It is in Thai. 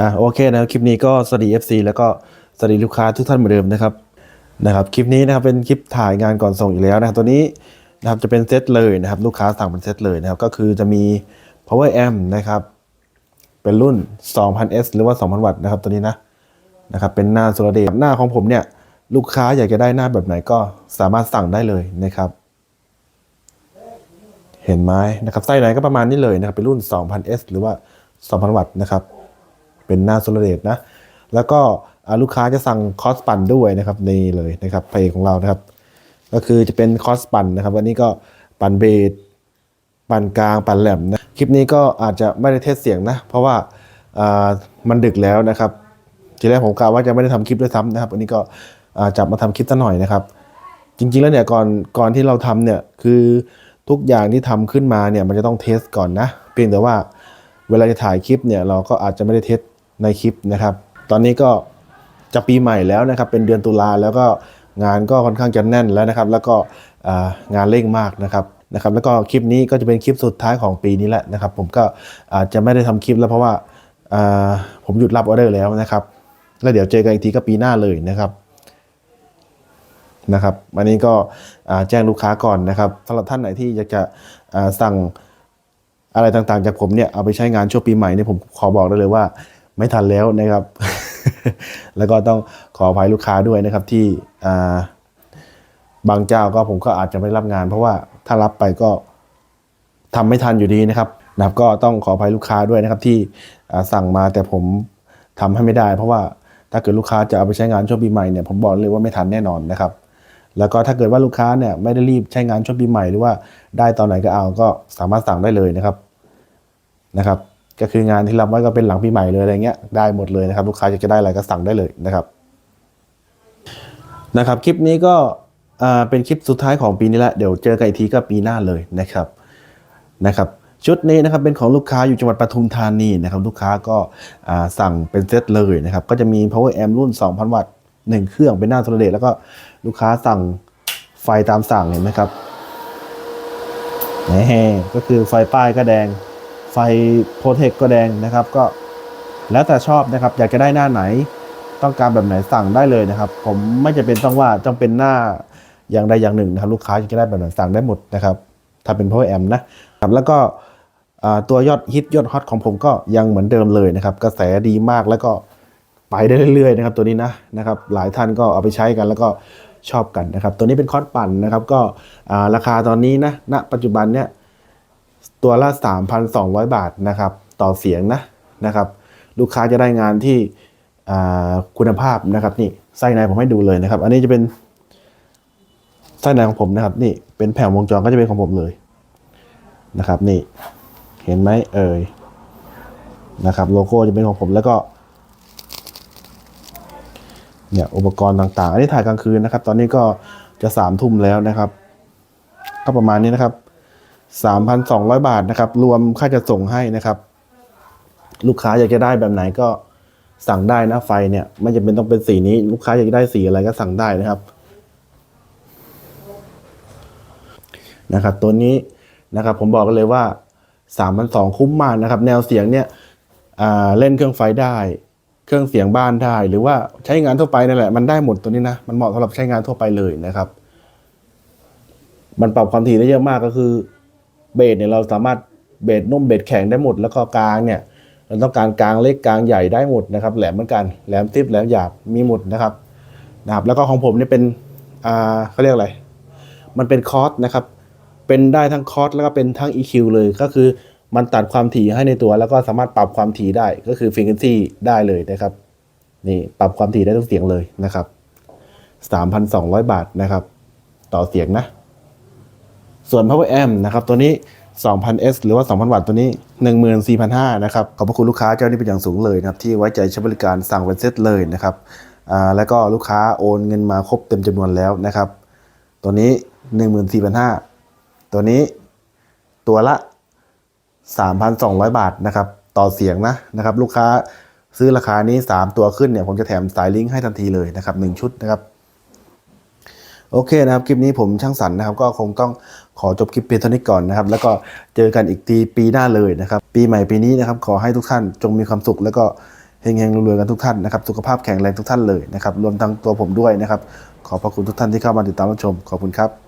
อะโอเคนะครับคลิปนี้ก็สวัสดี FC แล้วก็สวัสดีลูกค้าทุกท่านเหมือนเดิมนะครับนะครับคลิปนี้นะครับเป็นคลิปถ่ายงานก่อนส่งอีกแล้วนะครับตัวนี้นะครับจะเป็นเซตเลยนะครับลูกค้าสั่งเป็นเซตเลยนะครับก็คือจะมี power amp นะครับเป็นรุ่น 2000S หรือว่า 2000 วัตต์นะครับตัวนี้นะนะครับเป็นหน้าโซลาร์เดย์หน้าของผมเนี่ยลูกค้าอยากจะได้หน้าแบบไหนก็สามารถสั่งได้เลยนะครับ เห็นไหมนะครับไส้ไหนก็ประมาณนี้เลยนะครับเป็นรุ่น 2000S หรือว่า 2000 วัตต์นะครับ เป็นหน้าโซลาร์เดตนะ แล้วก็ลูกค้าจะสั่งคอสปั่นด้วยนะครับนี่เลยนะครับเพลงของเรานะครับ ก็คือจะเป็นคอสปั่นนะครับวันนี้ก็ปั่นเบสปั่นกลางปั่นแหลมนะคลิปนี้ก็อาจจะไม่ได้เทสเสียงนะ เพราะว่าามันดึกแล้วนะครับทีแรกผมกะว่าจะไม่ได้ทำคลิปด้วยซ้ำนะครับวันนี้ก็จับมาทำคลิปซะหน่อยนะครับ จริงๆแล้วเนี่ยก่อนก่อนที่เราทำเนี่ยคือทุกอย่างที่ทำขึ้นมาเนี่ยมันจะต้องเทสก่อนนะ เพียงแต่ว่าเวลาจะถ่ายคลิปเนี่ยเราก็อาจจะไม่ได้เทส ในคลิปนะครับ ตอนนี้ก็จะปีใหม่แล้วนะครับ เป็นเดือนตุลาแล้วก็งานก็ค่อนข้างจะแน่นแล้วนะครับ แล้วก็งานเร่งมากนะครับนะครับ แล้วก็คลิปนี้ก็จะเป็นคลิปสุดท้ายของปีนี้แหละนะครับ ผมก็อาจจะไม่ได้ทำคลิปแล้วเพราะว่าผมหยุดรับออเดอร์แล้วนะครับ แล้วเดี๋ยวเจอกันอีกทีก็ปีหน้าเลยนะครับนะครับอันนี้ก็แจ้งลูกค้าก่อนนะครับสำหรับท่านไหนที่อยากจะสั่งอะไรต่างๆ จากผมเนี่ยเอาไปใช้งานช่วงปีใหม่เนี่ยผมขอบอกได้เลยว่า ไม่ทันแล้วนะครับ แล้วก็ต้องขออภัยลูกค้าด้วยนะครับที่บางเจ้าก็ผมก็อาจจะไม่รับงาน เพราะว่าถ้ารับไปก็ทำไม่ทันอยู่ดีนะครับนะครับก็ต้องขออภัยลูกค้าด้วยนะครับที่สั่งมาแต่ผมทำให้ไม่ได้ เพราะว่าถ้าเกิดลูกค้าจะเอาไปใช้งานช่วงปีใหม่เนี่ยผมบอกเลยว่าไม่ทันแน่นอนนะครับ แล้วก็ถ้าเกิดว่าลูกค้าเนี่ยไม่ได้รีบใช้งานช่วงปีใหม่หรือว่าได้ตอนไหนก็เอาก็สามารถสั่งได้เลยนะครับนะครับ ก็คืองานที่รับไว้ก็เป็นหลังปีใหม่เลยอะไรเงี้ยได้หมดเลยนะครับลูกค้าอยากจะได้อะไรก็สั่งได้เลยนะครับนะครับคลิปนี้ก็เป็นคลิปสุดท้ายของปีนี้ละเดี๋ยวเจอกันอีกทีก็ปีหน้าเลยนะครับนะครับชุดนี้นะครับเป็นของลูกค้าอยู่จังหวัดปทุมธานีนะครับลูกค้าก็สั่งเป็นเซตเลยนะครับก็จะมี power amp รุ่น 2,000 วัตต์หนึ่งเครื่องเป็นหน้าโซลาร์เดตแล้วก็ลูกค้าสั่งไฟตามสั่งเห็นไหมครับแหมก็คือไฟป้ายก็แดง ไฟโปรเทคก็แดงนะครับก็แล้วแต่ชอบนะครับ อยากจะได้หน้าไหนต้องการแบบไหนสั่งได้เลยนะครับ ผมไม่จะเป็นต้องว่าต้องเป็นหน้าอย่างใดอย่างหนึ่งนะครับ ลูกค้าจะได้แบบไหนสั่งได้หมดนะครับ ถ้าเป็น power amp นะครับแล้วก็ตัวยอดฮิตยอดฮอตของผมก็ยังเหมือนเดิมเลยนะครับ กระแสดีมากแล้วก็ไปได้เรื่อยๆนะครับ ตัวนี้นะนะครับ หลายท่านก็เอาไปใช้กันแล้วก็ชอบกันนะครับ ตัวนี้เป็นคอร์สปั่นนะครับ ก็ราคาตอนนี้นะณปัจจุบันเนี่ย ตัวละ 3,200 บาทนะครับต่อเสียงนะนะครับ ลูกค้าจะได้งานที่คุณภาพนะครับนี่ไส้ในผมให้ดูเลยนะครับ อันนี้จะเป็นไส้ในของผมนะครับ นี่เป็นแผงวงจรก็จะเป็นของผมเลยนะครับ นี่เห็นไหมเอ่ยนะครับ โลโก้จะเป็นของผมแล้วก็เนี่ยอุปกรณ์ต่างๆ อันนี้ถ่ายกลางคืนนะครับ ตอนนี้ก็จะสามทุ่มแล้วนะครับ ก็ประมาณนี้นะครับ 3,200 บาทนะครับ รวมค่าจะส่งให้นะครับ ลูกค้าอยากจะได้แบบไหนก็สั่งได้นะไฟเนี่ยไม่จำเป็นต้องเป็นสีนี้ ลูกค้าอยากจะได้สีอะไรก็สั่งได้นะครับ นะครับ ตัวนี้นะครับ ผมบอกกันเลยว่า3,200คุ้มมากนะครับ แนวเสียงเนี่ยเล่นเครื่องไฟได้ เครื่องเสียงบ้านได้ หรือว่าใช้งานทั่วไปนั่นแหละมันได้หมดตัวนี้นะมันเหมาะสำหรับใช้งานทั่วไปเลยนะครับ มันปรับความถี่ได้เยอะมากก็คือ เบสเนี่ยเราสามารถเบสนุ่มเบสแข็งได้หมด แล้วก็กลางเนี่ยเราต้องการกลางเล็กกลางใหญ่ได้หมดนะครับ แหลมเหมือนกันแหลมทิพแหลมหยาบมีหมดนะครับนะครับแล้วก็ของผมเนี่ยเป็นอ่าเขาเรียกอะไร มันเป็นคอร์สนะครับ เป็นได้ทั้งคอร์สแล้วก็เป็นทั้ง EQ เลยก็คือมันตัดความถี่ให้ในตัว แล้วก็สามารถปรับความถี่ได้ก็คือ frequency ได้เลยนะครับนี่ปรับความถี่ได้ทุกเสียงเลยนะครับ 3,200 บาทนะครับ ต่อเสียงนะ ส่วน power amp นะครับตัวนี้ 2,000S หรือว่า 2,000 วัตต์ตัวนี้ 14,500นะครับ ขอบพระคุณลูกค้าเจ้านี้เป็นอย่างสูงเลยนะครับ ที่ไว้ใจใช้บริการสั่งเป็นเซตเลยนะครับแล้วก็ลูกค้าโอนเงินมาครบเต็มจำนวนแล้วนะครับ ตัวนี้ 14,500 ตัวนี้ตัวละ 3,200 บาทนะครับ ต่อเสียงนะนะครับ ลูกค้าซื้อราคานี้ 3 ตัวขึ้นเนี่ย ผมจะแถมสายลิงก์ให้ทันทีเลยนะครับ 1 ชุดนะครับ โอเคนะครับ คลิปนี้ผมช่างสรรนะครับ ก็คงต้องขอจบคลิปเพียงเท่านี้ก่อนนะครับ แล้วก็เจอกันอีกทีปีหน้าเลยนะครับ ปีใหม่ปีนี้นะครับ ขอให้ทุกท่านจงมีความสุข แล้วก็เฮงๆรวยๆกันทุกท่านนะครับ สุขภาพแข็งแรงทุกท่านเลยนะครับ รวมทั้งตัวผมด้วยนะครับ ขอบพระคุณทุกท่านที่เข้ามาติดตามรับชม ขอบคุณครับ